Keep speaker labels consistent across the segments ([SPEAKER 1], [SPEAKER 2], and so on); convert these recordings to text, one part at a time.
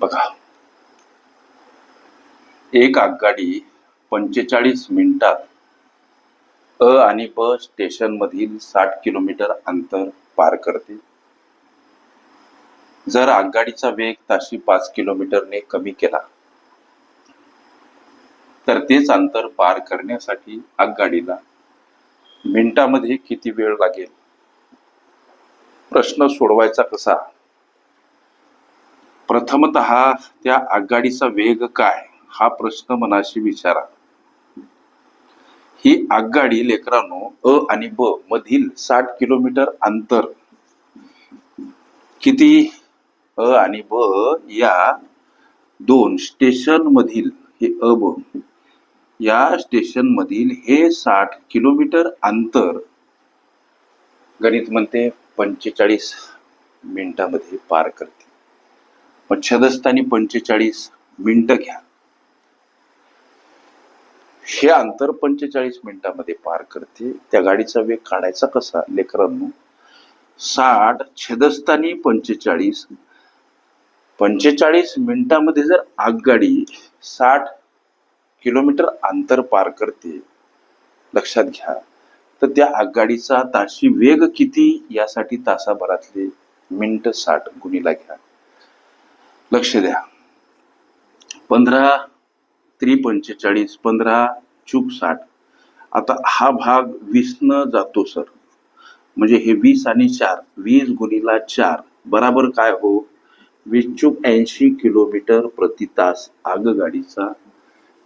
[SPEAKER 1] बघा. एक आगगाडी पंचेचाळीस मिनिटात अ आणि ब स्टेशन मधील साठ किलोमीटर अंतर पार करते. जर आगगाडीचा वेग ताशी पाच किलोमीटरने कमी केला तर तेच अंतर पार करण्यासाठी आगगाडीला मिनिटामध्ये किती वेळ लागेल? प्रश्न सोडवायचा कसा? प्रथमत त्या आगगाडीचा वेग काय? हा प्रश्न मनाशी विचारा. ही आगगाडी लेकरांनो अ आणि ब मधील साठ किलोमीटर अंतर किती? अ आणि ब या दोन स्टेशन मधील हे अ ब या स्टेशन मधील हे साठ किलोमीटर अंतर गणित म्हणते पंचेचाळीस मिनिटामध्ये पार करते. मग पंचेचाळीस मिनिटं घ्या. हे अंतर पंचेचाळीस मिनिटामध्ये पार करते. त्या गाडीचा वेग काढायचा कसा लेकरांनो? साठ छेदस्थानी पंचेचाळीस. पंचेचाळीस मिनिटामध्ये जर आगगाडी साठ किलोमीटर अंतर पार करते लक्षात घ्या. तर त्या आगगाडीचा ताशी वेग किती? यासाठी तासाभरातले मिनिट साठ गुणीला घ्या. लक्ष द्या. पंधरा त्रि पंचेचाळीस पंधरा चूक साठ. आता हा भाग वीसनं जातो सर. म्हणजे हे वीस आणि चार वीस गुणीला चार बराबर काय हो? वीस चूक ऐंशी किलोमीटर प्रति तास आगगाडीचा.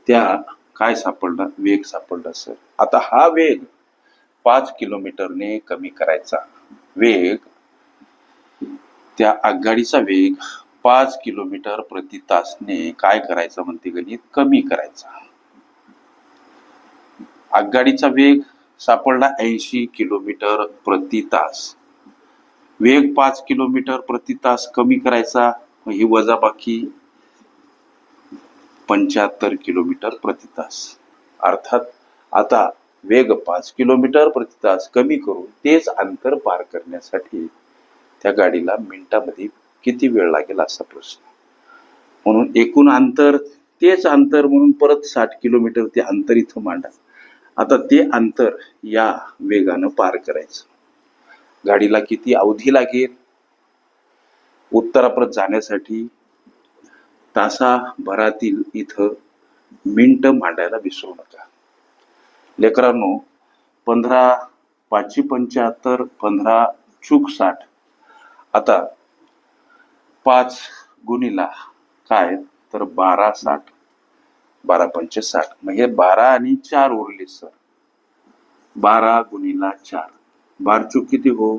[SPEAKER 1] त्या काय सापडला वेग सापडला सर. आता हा वेग पाच किलोमीटरने कमी करायचा. वेग त्या आगगाडीचा वेग पाच किलोमीटर प्रति तासने काय करायचं म्हणते गणित? कमी करायचा. आगगाडीचा वेग सापडला ऐंशी किलोमीटर प्रति तास. वेग पाच किलोमीटर प्रति तास कमी करायचा ही वजाबाकी पंच्याहत्तर किलोमीटर प्रति तास. अर्थात आता वेग पाच किलोमीटर प्रति तास कमी करून तेच अंतर पार करण्यासाठी त्या गाडीला मिनिटामध्ये किती वेळ लागेल असा प्रश्न? म्हणून एकूण अंतर तेच अंतर म्हणून परत साठ किलोमीटर ते अंतर इथं मांडा. आता ते अंतर या वेगानं पार करायचं. गाडीला किती अवधी लागेल? उत्तराप्रत जाण्यासाठी तासाभरातील इथं मिनिट मांडायला विसरू नका. लेकरांनो पंधरा पाचशे पंच्याहत्तर पंधरा चूक साठ. आता पाच गुणीला काय? तर बारा साठ. बारा पंचे साठ. म्हणजे बारा आणि चार उरले सर. बारा गुणीला चार. बार चूक किती हो?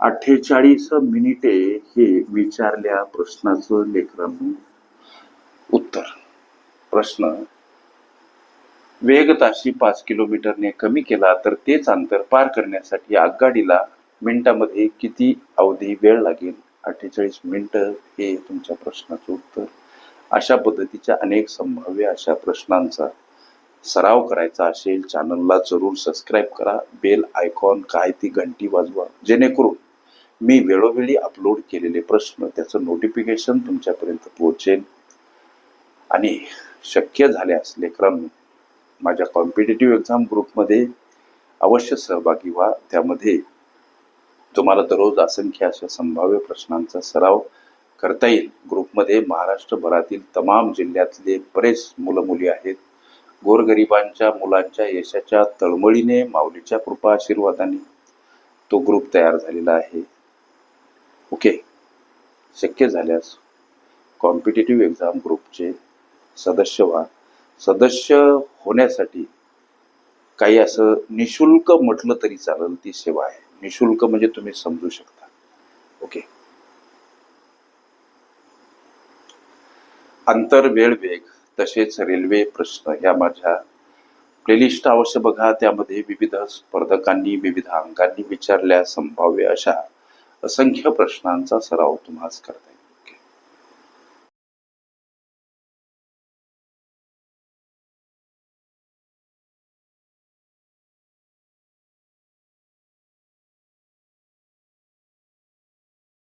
[SPEAKER 1] अठ्ठेचाळीस मिनिटे हे विचारल्या प्रश्नाचं लेकरांनो उत्तर. प्रश्न. वेग ताशी पाच किलोमीटरने कमी केला तर तेच अंतर पार करण्यासाठी आगगाडीला मिनिटामध्ये किती अवधी वेळ लागेल? अठ्ठेचाळीस मिनटं हे तुमच्या प्रश्नाचं उत्तर. अशा पद्धतीच्या अनेक संभाव्य अशा प्रश्नांचा सराव करायचा असेल चॅनलला जरूर सबस्क्राईब करा. बेल आयकॉन काय ती घंटी वाजवा. जेणेकरून मी वेळोवेळी अपलोड केलेले प्रश्न त्याचं नोटिफिकेशन तुमच्यापर्यंत पोहोचेल. आणि शक्य झाल्यास लेकरांनो माझ्या कॉम्पिटेटिव्ह एक्झाम ग्रुपमध्ये अवश्य सहभागी व्हा. त्यामध्ये तुम्हाला दररोज असंख्य अशा संभाव्य प्रश्नांचा सराव करता येईल. ग्रुपमध्ये महाराष्ट्रभरातील तमाम जिल्ह्यातले बरेच मुलं मुली आहेत. गोरगरिबांच्या मुलांच्या यशाच्या तळमळीने माऊलीच्या कृपा आशीर्वादाने तो ग्रुप तयार झालेला आहे. ओके? शक्य झाल्यास कॉम्पिटेटिव्ह एक्झाम ग्रुपचे सदस्य व्हा. सदस्य होण्यासाठी काही असं निशुल्क म्हटलं तरी चालेल ती सेवा आहे. निशुल्क म्हणजे तुम्ही समजू शकता. ओके अंतर वेळ वेग तसेच रेल्वे प्रश्न या माझ्या प्लेलिस्ट अवश्य बघा. त्यामध्ये विविध स्पर्धकांनी विविध अंगांनी विचारल्या संभाव्य अशा असंख्य प्रश्नांचा सराव तुम्हाला करता येईल.